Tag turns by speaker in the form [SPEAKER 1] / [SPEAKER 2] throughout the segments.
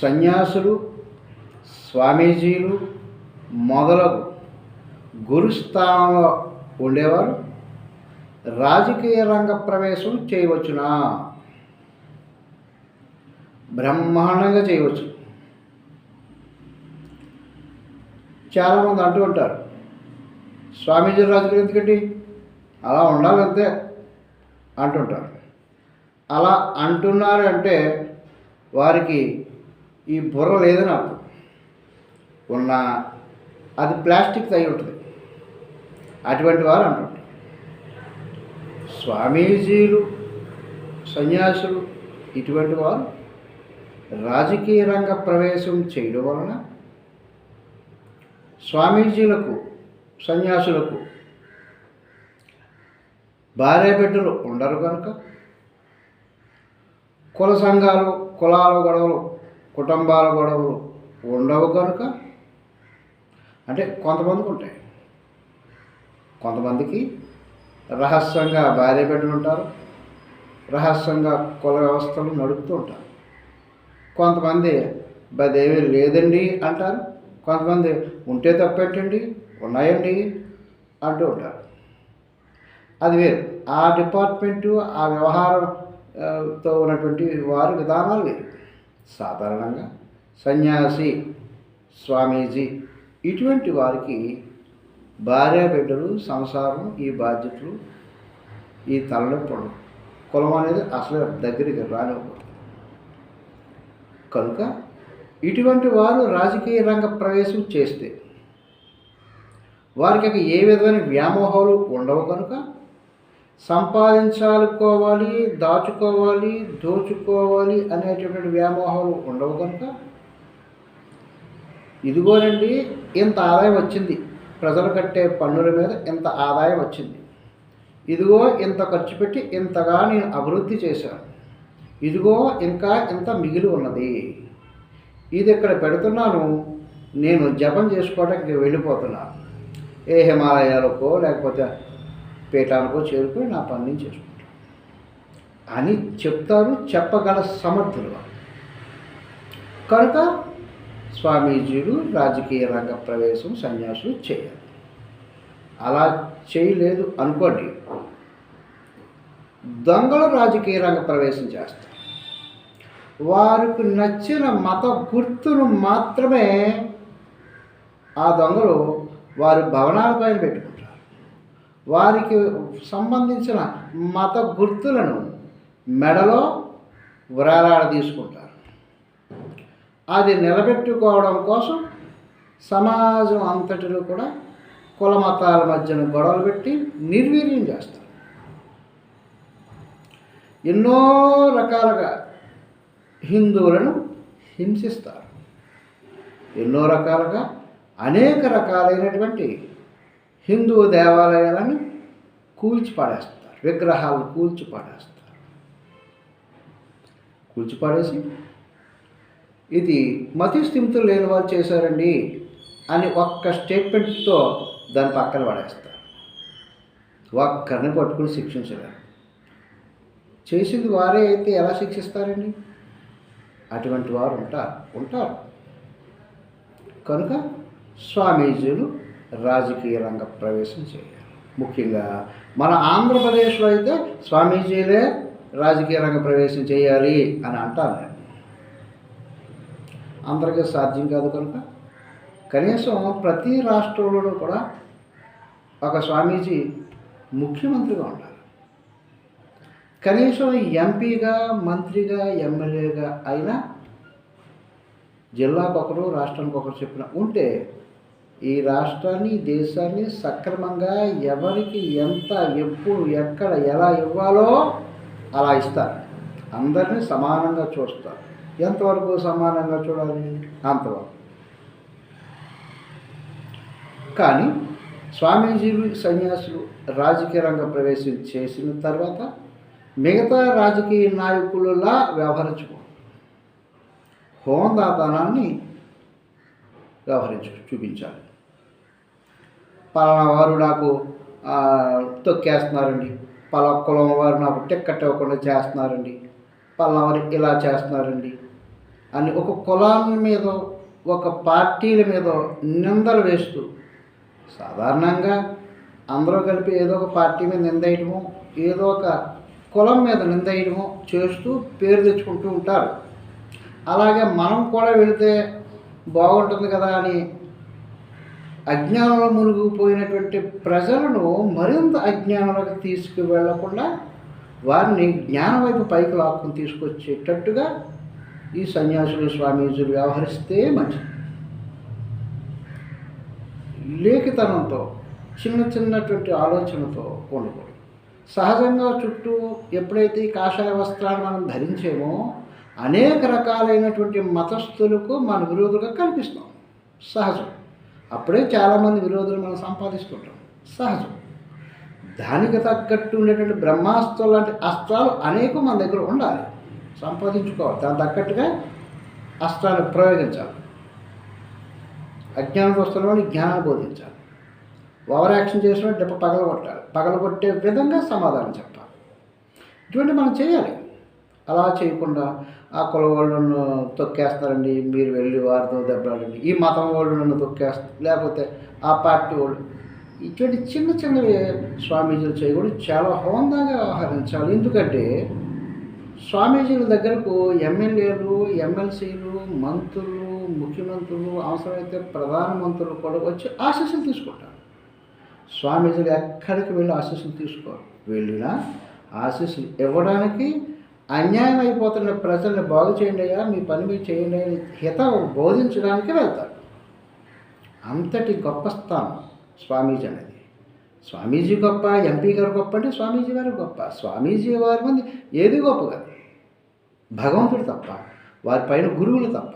[SPEAKER 1] సన్యాసులు స్వామీజీలు మొదలగు గురుస్థానంలో ఉండేవారు. రాజకీయ రంగ ప్రవేశం చేయవచ్చునా? బ్రహ్మాండంగా చేయవచ్చు. చాలామంది అంటూ ఉంటారు స్వామీజీ రాజకీయం ఎందుకండి? అలా ఉండాలి అంతే అంటుంటారు. అలా అంటున్నారు అంటే వారికి ఈ బుర్ర లేదని అర్థం ఉన్న అది ప్లాస్టిక్ అయి ఉంటుంది. అటువంటి వారు అంటుంటారు. స్వామీజీలు సన్యాసులు ఇటువంటి వారు రాజకీయ రంగ ప్రవేశం చేయడం వలన స్వామీజీలకు సన్యాసులకు భార్య బిడ్డలు ఉండరు కనుక కుల సంఘాలు కులాల గొడవలు కుటుంబాల గొడవలు ఉండవు కనుక అంటే కొంతమందికి ఉంటాయి. కొంతమందికి రహస్యంగా భార్య బిడ్డలు ఉంటారు రహస్యంగా కుల వ్యవస్థలు నడుపుతూ ఉంటారు. కొంతమంది అదేమీ లేదండి అంటారు కొంతమంది ఉంటే తప్పేంటండి ఉన్నాయండి అంటూ ఉంటారు. అది వేరు. ఆ డిపార్ట్మెంటు ఆ వ్యవహారంతో ఉన్నటువంటి వారి విధానాలు వేరు. సాధారణంగా. సన్యాసి స్వామీజీ ఇటువంటి వారికి భార్య బిడ్డలు సంసారం ఈ బాధ్యతలు ఈ తలనొప్పులు కులం అనేది అసలు దగ్గరికి రానివ్వకూడదు. కనుక ఇటువంటి వారు రాజకీయ రంగ ప్రవేశం చేస్తే వారికి ఏ విధమైన వ్యామోహాలు ఉండవు కనుక సంపాదించాలుకోవాలి దాచుకోవాలి దోచుకోవాలి అనేటటువంటి వ్యామోహాలు ఉండవు కనుక. ఇదిగోనండి ఇంత ఆదాయం వచ్చింది. ప్రజలు కట్టే పన్నుల మీద ఇంత ఆదాయం వచ్చింది. ఇదిగో ఇంత ఖర్చు పెట్టి ఇంతగా నేను అభివృద్ధి చేశాను. ఇదిగో ఇంకా ఇంత మిగిలి ఉన్నది. ఇది ఇక్కడ పెడుతున్నాను. నేను జపం చేసుకోవడానికి వెళ్ళిపోతున్నాను. ఏ హిమాలయాలకో లేకపోతే పీఠానికో చేరుకొని నా పని నేను చేసుకుంటాను అని చెప్తారు చెప్పగల సమర్థులు కనుక స్వామీజీలు రాజకీయ రంగ ప్రవేశం సన్యాసులు చేయాలి. అలా చేయలేదు అనుకోండి. దొంగలు రాజకీయ రంగ ప్రవేశం చేస్తారు. వారికి నచ్చిన మత గుర్తును మాత్రమే ఆ దొంగలు వారి భవనాలపైన పెట్టుకుంటారు. వారికి సంబంధించిన మత గుర్తులను మెడలో వ్రేలాడ తీసుకుంటారు. అది నిలబెట్టుకోవడం కోసం సమాజం అంతటిలో కూడా కుల మతాల మధ్యన గొడవలు పెట్టి నిర్వీర్యం చేస్తారు. ఎన్నో రకాలుగా హిందువులను హింసిస్తారు. ఎన్నో రకాలుగా అనేక రకాలైనటువంటి హిందూ దేవాలయాలను కూల్చి పాడేస్తారు విగ్రహాలను కూల్చి పాడేస్తారు కూల్చి పాడేసి ఇది మతి స్థిమితులు లేని వాళ్ళు చేశారండి అని ఒక్క స్టేట్మెంట్తో దాని పక్కన పడేస్తారు. ఒక్కరిని పట్టుకుని శిక్షించలేరు. చేసింది వారే అయితే ఎలా శిక్షిస్తారండి? అటువంటి వారు ఉంటారు ఉంటారు. కనుక స్వామీజీలు రాజకీయ రంగ ప్రవేశం చేయాలి. ముఖ్యంగా మన ఆంధ్రప్రదేశ్లో అయితే స్వామీజీలే రాజకీయ రంగ ప్రవేశం చేయాలి అని అంటాను నేను అందరికీ సాధ్యం కాదు కనుక. కనీసం ప్రతి రాష్ట్రంలోనూ కూడా ఒక స్వామీజీ ముఖ్యమంత్రిగా ఉండాలి. కనీసం ఎంపీగా మంత్రిగా ఎమ్మెల్యేగా అయినా జిల్లాకు ఒకరు రాష్ట్రానికి ఒకరు చెప్పిన ఉంటే ఈ రాష్ట్రాన్ని దేశాన్ని సక్రమంగా ఎవరికి ఎంత ఎప్పుడు ఎక్కడ ఎలా ఇవ్వాలో అలా ఇస్తారు. అందరినీ సమానంగా చూస్తారు. ఎంతవరకు సమానంగా చూడాలి? అంతవరకు. కానీ స్వామీజీలు సన్యాసులు రాజకీయ రంగ ప్రవేశం చేసిన తర్వాత మిగతా రాజకీయ నాయకులలా వ్యవహరించుకో హోందాతనాన్ని వ్యవహరించు చూపించాలి. పలానా వారు నాకు తొక్కేస్తున్నారండి. పలా కులం వారు నాకు టిక్కెట్ ఇవ్వకుండా చేస్తున్నారండి. పలానా వారు ఇలా చేస్తున్నారండి. అని ఒక కులాల మీద ఒక పార్టీల మీద నిందలు వేస్తూ సాధారణంగా అందరూ కలిపి ఏదో ఒక పార్టీ మీద నిందేయటము ఏదో ఒక కులం మీద నిందేయటము చేస్తూ పేరు తెచ్చుకుంటూ ఉంటారు. అలాగే మనం కూడా వెళితే బాగుంటుంది కదా అని అజ్ఞానంలో మునిగిపోయినటువంటి ప్రజలను మరింత అజ్ఞానంలోకి తీసుకువెళ్ళకుండా వారిని జ్ఞానం వైపు పైకి లాక్కుని తీసుకొచ్చేటట్టుగా ఈ సన్యాసులు స్వామీజీలు వ్యవహరిస్తే మంచిది. లేఖితనంతో చిన్న చిన్నటువంటి ఆలోచనతో ఉండకూడదు. సహజంగా చుట్టూ ఎప్పుడైతే ఈ కాషాయ వస్త్రాలు మనం ధరించేమో అనేక రకాలైనటువంటి మతస్థులకు మన విరోధులుగా కనిపిస్తాం. సహజం. అప్పుడే చాలామంది విరోధులు మనం సంపాదిస్తుంటాం. సహజం. దానికి తగ్గట్టు ఉండేటువంటి బ్రహ్మాస్త్రం లాంటి అస్త్రాలు అనేకం మన దగ్గర ఉండాలి. సంపాదించుకోవాలి. దాని తగ్గట్టుగా అస్త్రాలు ప్రయోగించాలి. అజ్ఞాన వస్తువులను జ్ఞానాన్ని బోధించాలి. ఓవర్ యాక్షన్ చేసిన దెబ్బ పగలగొట్టాలి. పగలగొట్టే విధంగా సమాధానం చెప్పాలి. ఇటువంటి మనం చేయాలి. అలా చేయకుండా ఆ కుల వాళ్ళు నన్ను తొక్కేస్తారండి మీరు వెళ్ళి వారితో దెబ్బలాడండి. ఈ మతం వాళ్ళు నన్ను తొక్కేస్తారు లేకపోతే ఆ పార్టీ వాళ్ళు. ఇటువంటి చిన్న చిన్నవి స్వామీజీలు చేయకూడదు చాలా హోందాగా వ్యవహరించాలి ఎందుకంటే స్వామీజీల దగ్గరకు ఎమ్మెల్యేలు ఎమ్మెల్సీలు మంత్రులు ముఖ్యమంత్రులు అవసరమైతే ప్రధానమంత్రులు కూడా వచ్చి ఆశీస్సులు తీసుకుంటారు. స్వామీజీలు ఎక్కడికి వెళ్ళి ఆశీస్సులు తీసుకోరు. వెళ్ళినా ఆశీస్సులు ఇవ్వడానికి అన్యాయం అయిపోతున్న ప్రజల్ని బాగు చేయండి అయ్యా మీ పని మీరు చేయండి అని హిత బోధించడానికి వెళ్తారు. అంతటి గొప్ప స్థానం స్వామీజీ అనేది. స్వామీజీ గొప్ప ఎంపీ గారు గొప్ప అంటే స్వామీజీ గారు గొప్ప. స్వామీజీ వారి మంది ఏది గొప్ప కాదు. భగవంతుడు తప్ప వారి పైన గురువులు తప్ప.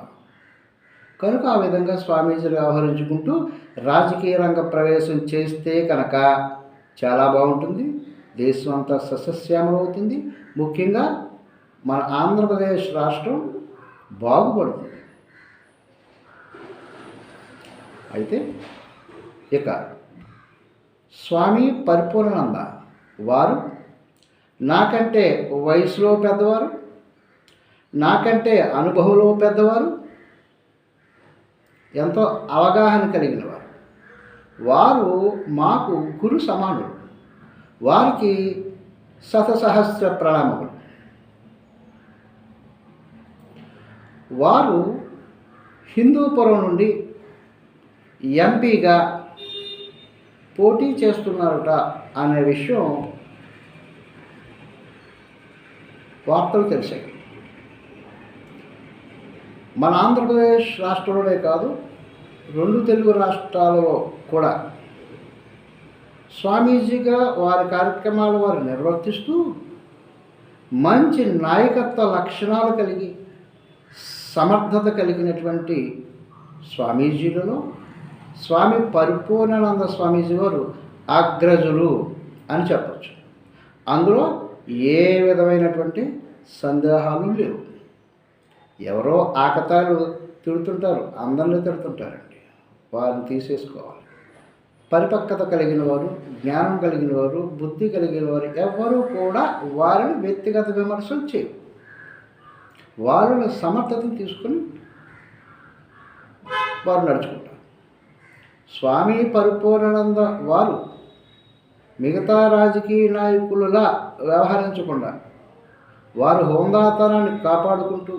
[SPEAKER 1] కనుక ఆ విధంగా స్వామీజీలు వ్యవహరించుకుంటూ రాజకీయ రంగ ప్రవేశం చేస్తే కనుక చాలా బాగుంటుంది. దేశం అంతా సస్యశ్యామలవుతుంది. ముఖ్యంగా మన ఆంధ్రప్రదేశ్ రాష్ట్రం బాగుపడుతుంది. అయితే ఇక స్వామి పరిపూర్ణానంద వారు నాకంటే వయసులో పెద్దవారు నాకంటే అనుభవంలో పెద్దవారు ఎంతో అవగాహన కలిగిన వారు. వారు మాకు గురు సమానులు. వారికి శతసహస్ర ప్రణామములు. వారు హిందూపురం నుండి ఎంపీగా పోటీ చేస్తున్నారట అనే విషయం వార్తలు తెలిసాయి. మన ఆంధ్రప్రదేశ్ రాష్ట్రంలోనే కాదు రెండు తెలుగు రాష్ట్రాలలో కూడా స్వామీజీగా వారి కార్యక్రమాలు వారు నిర్వర్తిస్తూ మంచి నాయకత్వ లక్షణాలు కలిగి సమర్థత కలిగినటువంటి స్వామీజీలలో స్వామి పరిపూర్ణానంద స్వామీజీ వారు అగ్రజులు అని చెప్పచ్చు. అందులో ఏ విధమైనటువంటి సందేహాలు లేవు. ఎవరో ఆకతాలు తిడుతుంటారు అందరినీ తిడుతుంటారండి. వారిని తీసేసుకోవాలి. పరిపక్వత కలిగిన వారు జ్ఞానం కలిగిన వారు బుద్ధి కలిగిన వారు ఎవరు కూడా వారిని వ్యక్తిగత విమర్శలు చేయరు. వాళ్ళ సమర్థతను తీసుకొని వారు నడుచుకుంటారు. స్వామి పరిపూర్ణానంద వారు మిగతా రాజకీయ నాయకులలా వ్యవహరించకుండా వారు హోందాతనాన్ని కాపాడుకుంటూ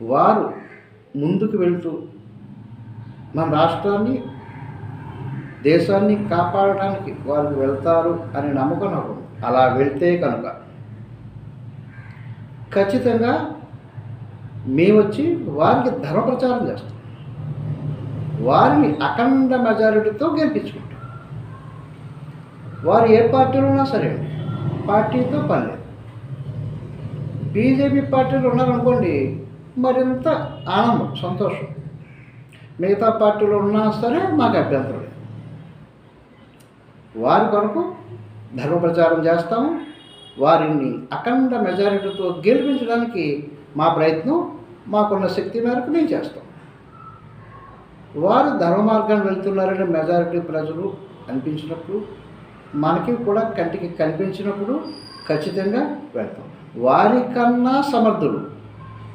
[SPEAKER 1] వారు ముందుకు వెళ్తూ మన రాష్ట్రాన్ని దేశాన్ని కాపాడటానికి వారు వెళ్తారు అనే నమ్మకం నాకు అలా వెళ్తే కనుక ఖచ్చితంగా మేము వచ్చి వారికి ధర్మ ప్రచారం చేస్తాం. వారిని అఖండ మెజారిటీతో గెలిపించుకుంటాం. వారు ఏ పార్టీలో ఉన్నా సరే అండి పార్టీతో పని లేదు. బీజేపీ పార్టీలు ఉన్నారనుకోండి మరింత ఆనందం సంతోషం. మిగతా పార్టీలు ఉన్నా సరే మాకు అభ్యంతరం లేదు. వారి కొరకు ధర్మ ప్రచారం చేస్తాము. వారిని అఖండ మెజారిటీతో గెలిపించడానికి మా ప్రయత్నం మాకున్న శక్తి మేరకు మేము చేస్తాం. వారు ధర్మ మార్గాన్ని వెళ్తున్నారని మెజారిటీ ప్రజలు అనిపించినప్పుడు మనకి కూడా కంటికి కనిపించినప్పుడు ఖచ్చితంగా వెళ్తాం. వారికన్నా సమర్థులు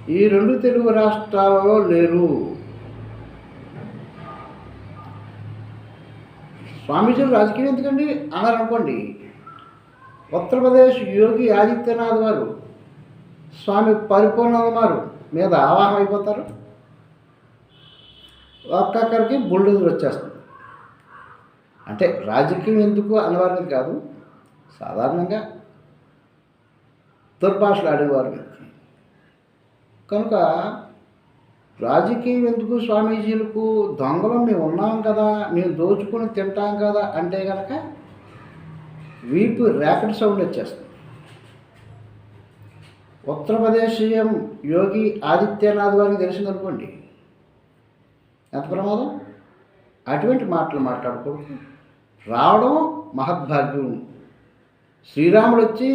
[SPEAKER 1] ఈ రెండు తెలుగు రాష్ట్రాలలో లేరు. స్వామీజీలు రాజకీయం ఎందుకండి? అన్నారు అనుకోండి. ఉత్తరప్రదేశ్ యోగి ఆదిత్యనాథ్ వారు స్వామి పరిపూర్ణానంద వారు మీద ఆవాహం అయిపోతారు. ఒక్కొక్కరికి బుల్డోజర్ వచ్చేస్తుంది. అంటే రాజకీయం ఎందుకు అనవారిది కాదు. సాధారణంగా దుర్భాషలు ఆడేవారు. కనుక రాజకీయం ఎందుకు స్వామీజీలకు దొంగలు? మేము ఉన్నాం కదా. మేము దోచుకుని తింటాం కదా అంటే కనుక వీపు ర్యాపిడ్ సౌండ్ వచ్చేస్తుంది. ఉత్తరప్రదేశ్ సీఎం యోగి ఆదిత్యనాథ్ వారికి తెలిసిందనుకోండి ఎంత ప్రమాదం? అటువంటి మాటలు మాట్లాడకూడదు రావడం మహద్భాగ్యం. శ్రీరాముడు వచ్చి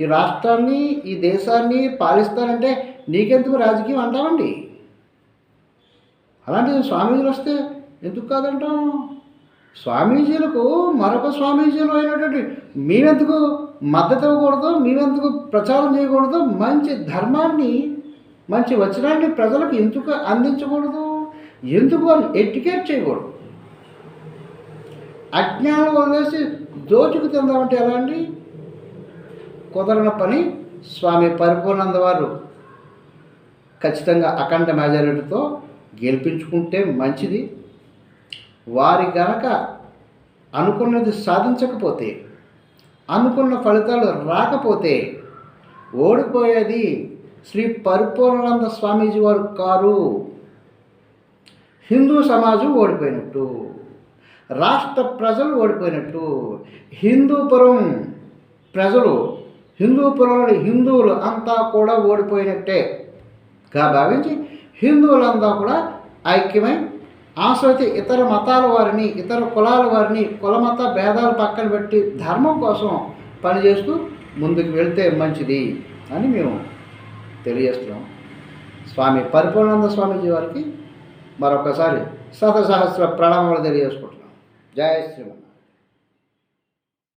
[SPEAKER 1] ఈ రాష్ట్రాన్ని ఈ దేశాన్ని పాలిస్తానంటే నీకెందుకు రాజకీయం అంటామండి అలాంటిది స్వామీజీలు వస్తే ఎందుకు కాదంటాం? స్వామీజీలకు మరొక స్వామీజీలు అయినటువంటి మేమెందుకు మద్దతు ఇవ్వకూడదు మేమెందుకు ప్రచారం చేయకూడదు మంచి ధర్మాన్ని మంచి వచనాన్ని ప్రజలకు ఎందుకు అందించకూడదు? ఎందుకు అని ఎడ్యుకేట్ చేయకూడదు. అజ్ఞానం వదిలేసి దోచుకు తిందామంటే ఎలా అండి? కుదరన పని స్వామి పరిపూర్ణంద వారు ఖచ్చితంగా అఖండ మెజారిటీతో గెలిపించుకుంటే మంచిది. వారి గనక అనుకున్నది సాధించకపోతే అనుకున్న ఫలితాలు రాకపోతే ఓడిపోయేది శ్రీ పరిపూర్ణానంద స్వామీజీ వారు కారు. హిందూ సమాజం ఓడిపోయినట్టు రాష్ట్ర ప్రజలు ఓడిపోయినట్టు హిందూపురం ప్రజలు హిందూపురంలోని హిందువులు అంతా కూడా ఓడిపోయినట్టే. గా భావించి హిందువులంతా కూడా ఐక్యమై ఆశ్రతి ఇతర మతాల వారిని ఇతర కులాల వారిని కులమత భేదాలు పక్కన పెట్టి ధర్మం కోసం పనిచేస్తూ ముందుకు వెళ్తే మంచిది అని మేము తెలియజేస్తున్నాం. స్వామి పరిపూర్ణానంద స్వామీజీ వారికి మరొకసారి శత సహస్ర ప్రణామాలు తెలియజేసుకుంటున్నాం. జయ శ్రీరామ్